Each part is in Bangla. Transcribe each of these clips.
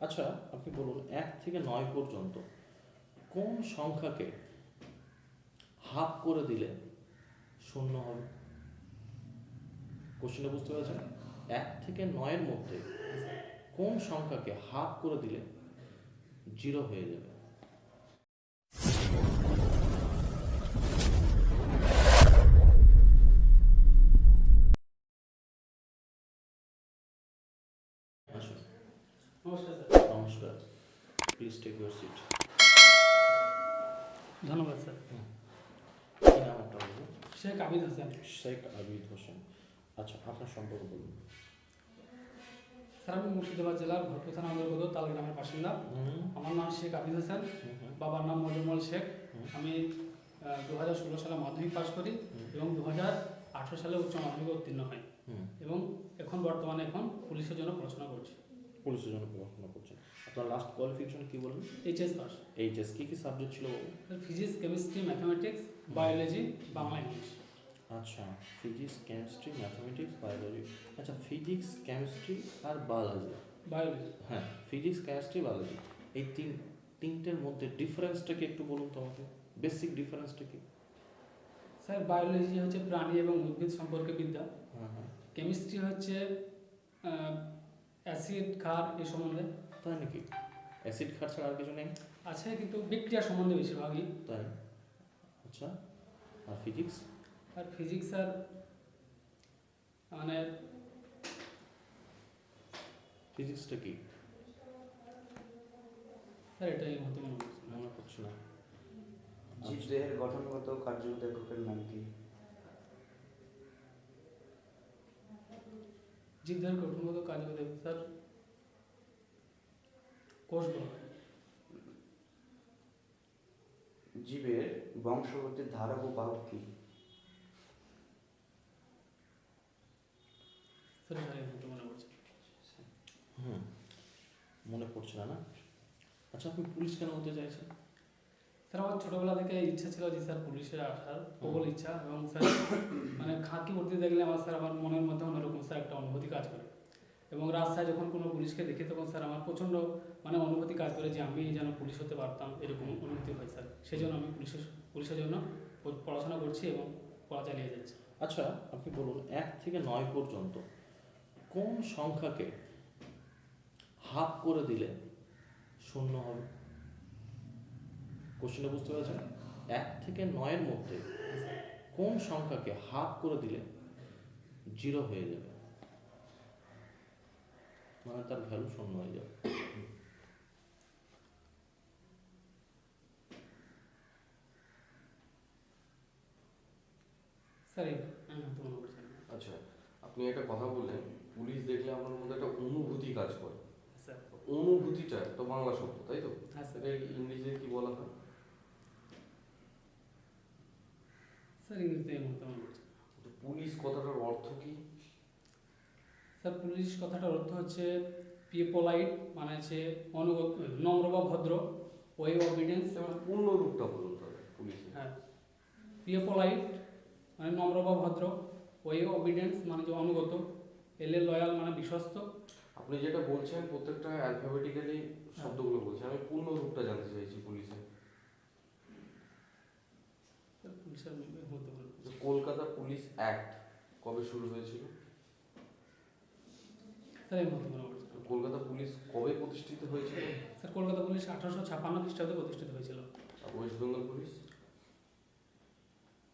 আচ্ছা আপনি বলুন, এক থেকে নয় পর্যন্ত কোন সংখ্যাকে হাফ করে দিলে শূন্য হবে? কোশ্চেনটা বুঝতে পেরেছেন? এক থেকে নয়ের মধ্যে কোন সংখ্যাকে হাফ করে দিলে জিরো হয়ে যাবে? প্লিজ টেক ইউর সিট ধন্যবাদ স্যার। কি নাম আপনার শেখ আবিদ হোসেন। শেখ আবিদ হোসেন। আচ্ছা আপনার সম্পর্কে বলুন। স্যার আমি মুর্শিদাবাদ জেলার ভরপুর থানা অন্তর্গত তাল গ্রামের বাসিন্দা। আমার নাম শেখ আবিদ হোসেন। বাবার নাম মজুমল শেখ। আমি দু হাজার ষোলো সালে মাধ্যমিক পাশ করি এবং দু হাজার আঠেরো সালে উচ্চ মাধ্যমিকে উত্তীর্ণ হয় এবং এখন বর্তমানে এখন পুলিশের জন্য পড়াশোনা করছি। পুলিশের জন্য পড়াশোনা করছেন। আপনার লাস্ট কোয়ালিফিকেশন কি বলুন এইচএস পাস এইচএস কি কি সাবজেক্ট ছিল physics chemistry mathematics biology Bangla English আচ্ছা ফিজিক্স কেমিস্ট্রি ম্যাথামেটিক্স বায়োলজি আচ্ছা ফিজিক্স কেমিস্ট্রি আর বায়োলজি বায়োলজি হ্যাঁ ফিজিক্স কেমিস্ট্রি বায়োলজি এই তিন তিনটের মধ্যে ডিফারেন্সটা কি একটু বলুন তো আমাকে? বেসিক ডিফারেন্সটা কি? স্যার বায়োলজি হচ্ছে প্রাণী এবং উদ্ভিদ সম্পর্কে বিদ্যা। হ্যাঁ হ্যাঁ। কেমিস্ট্রি হচ্ছে অ্যাসিড ক্ষার এই সম্বন্ধে। তাই নাকি? অ্যাসিড খাট ছাড়া আর কিছু নেই? আছে কিন্তু বিক্রিয়া সম্বন্ধে বেশিরভাগই। তাই? আচ্ছা আর ফিজিক্স আর ফিজিক্স আর মানে ফিজিক্সটা কি? স্যার এটাই মতো মনে হচ্ছে না। জীবদেহের গঠনগত কার্যগত এককের নাম কি? জীবদের গঠনগত কাজ করে স্যার কোষ বলা। জীবের বংশগতির ধারক ও বাহক কি? মনে পড়ছে। হুম মনে পড়ছে না না? আচ্ছা আপনি পুলিশ কেন হতে চাইছেন? স্যার আমার ছোটবেলা থেকে ইচ্ছা ছিল যে স্যার পুলিশে আসার প্রবল ইচ্ছা এবং স্যার মানে খাকি উর্দি দেখলে আমার স্যার আমার মনের মধ্যে অন্যরকম স্যার একটা অনুভূতি কাজ করে। এবং রাস্তায় যখন কোনো পুলিশকে দেখি, তখন স্যার আমার প্রচণ্ড মানে অনুভূতি কাজ করে যে আমি যেন পুলিশ হতে পারতাম, এরকম অনুভূতি হয় স্যার। সেই জন্য আমি পুলিশের পুলিশের জন্য পড়াশোনা করছি এবং পড়া চালিয়ে যাচ্ছি। আচ্ছা আপনি বলুন, এক থেকে নয় পর্যন্ত কোন সংখ্যাকে হাফ করে দিলে শূন্য হবে? কোশ্চেনটা বুঝতে পেরেছেন? এক থেকে নয়ের মধ্যে কোন সংখ্যাকে হাফ করে দিলে জিরো হয়ে যাবে? মানে তার ভ্যালু শূন্য হয়ে যাবে। আচ্ছা আপনি একটা কথা বললেন পুলিশ দেখলে আমার মধ্যে একটা অনুভূতি কাজ করে। স্যার। অনুভূতিটা একটা বাংলা শব্দ তাই তো? হ্যাঁ এটা ইংরেজিতে কি বলা হয়? স্যার ইংরেজিতে পুলিশ কথাটার অর্থ কি? স্যার পুলিশ কথাটার অর্থ হচ্ছে পিপোলাইট মানে হচ্ছে অনুগত নম্র বা ভদ্র ওয়ে অবিডেন্স পূর্ণ রূপটা বলুন পুলিশের হ্যাঁ। পিপোলাইট মানে নম্র বা ভদ্র ওয়ে অবিডেন্স মানে যে অনুগত এলে লয়াল মানে বিশ্বস্ত। আপনি যেটা বলছেন প্রত্যেকটা অ্যালফাবেটিক্যালি শব্দগুলো বলছেন আমি পূর্ণ রূপটা জানতে চাইছি পুলিশের। কলকাতা পুলিশ অ্যাক্ট কবে শুরু হয়েছিল? স্যার এই মধ্যে মনে কলকাতা পুলিশ কবে প্রতিষ্ঠিত হয়েছিল? স্যার কলকাতা পুলিশ আঠারোশো ছাপ্পান্ন খ্রিস্টাব্দে প্রতিষ্ঠিত হয়েছিল। West Bengal police?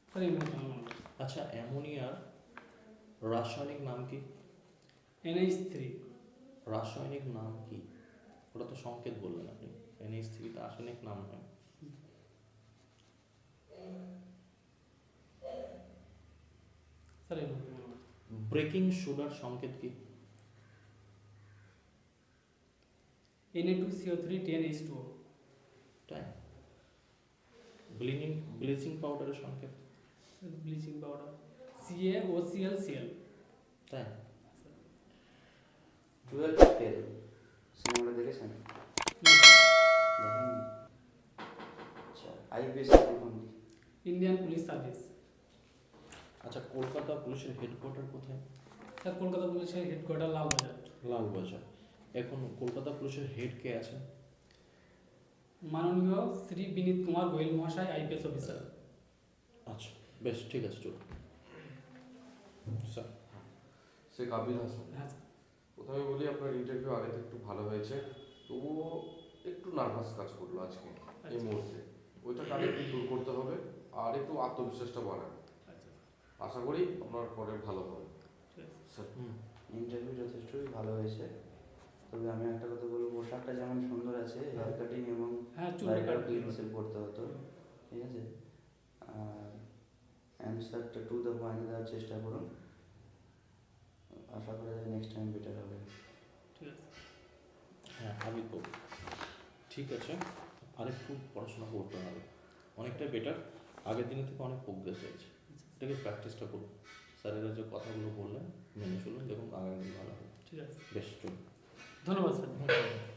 স্যার এই মনে আচ্ছা অ্যামোনিয়ার রাসায়নিক নাম কি? NH three. রাসায়নিক নাম কি? ওটা তো সংকেত বললেন আপনি। এনএইচ থ্রি তো রাসায়নিক নাম নয়। ব্রেকিং সুগার সংকেত কি? NA two CO three ten H two তাই ব্লিচিং ব্লিচিং পাউডারের সংকেত? ব্লিচিং পাউডার সিএল তাই টুয়েলভ ফেল সিনেমাটা দেখেছেন? আচ্ছা আইপিএস ইন্ডিয়ান পুলিশ সার্ভিস আচ্ছা কলকাতা পুলিশের হেডকোয়ার্টার কোথায়? স্যার কলকাতা পুলিশের হেডকোয়ার্টার লালবাজার। লালবাজার। এখন কলকাতা পুলিশের হেড কে আছেন? মাননীয় শ্রী বিনীত কুমার গোয়েল মহাশয় আইপিএস অফিসার আচ্ছা বেশ ঠিক আছে চলুন। স্যার। শেখ আবির হাসান। হ্যাঁ। প্রথমে বলি আপনার ইন্টারভিউ আগে থেকে একটু ভালো হয়েছে। তবুও একটু নার্ভাস কাজ করল আজকে এই মুহূর্তে। ওইটা আগে একটু দূর করতে হবে আর একটু আত্মবিশ্বাসটা বাড়ান। আচ্ছা আশা করি আপনার পরে ভালো হবে। ঠিক আছে। স্যার। হুম। ইন্টারভিউ যথেষ্টই ভালো হয়েছে। তবে আমি একটা কথা বলব পোশাকটা যেমন সুন্দর আছে হেয়ার কাটিং এবং হ্যাঁ চুল কাট করতে হতো ঠিক আছে? আর অ্যান্সারটা টু দ্য পয়েন্ট দেওয়ার চেষ্টা করুন। আশা করা যায় নেক্সট টাইম বেটার হবে। ঠিক আছে। হ্যাঁ আমি তো ঠিক আছে আরেকটু পড়াশোনা করতে হবে। অনেকটা বেটার আগের দিনের থেকে অনেক প্রোগ্রেস হয়েছে। এটাকে প্র্যাকটিসটা করুন। স্যারেরা যে কথাগুলো বললেন মেনে চলুন দেখুন আগামী দিন ভালো হবে। ঠিক আছে। বেশ চলুন। ধন্যবাদ স্যার হুম, হুম, হুম।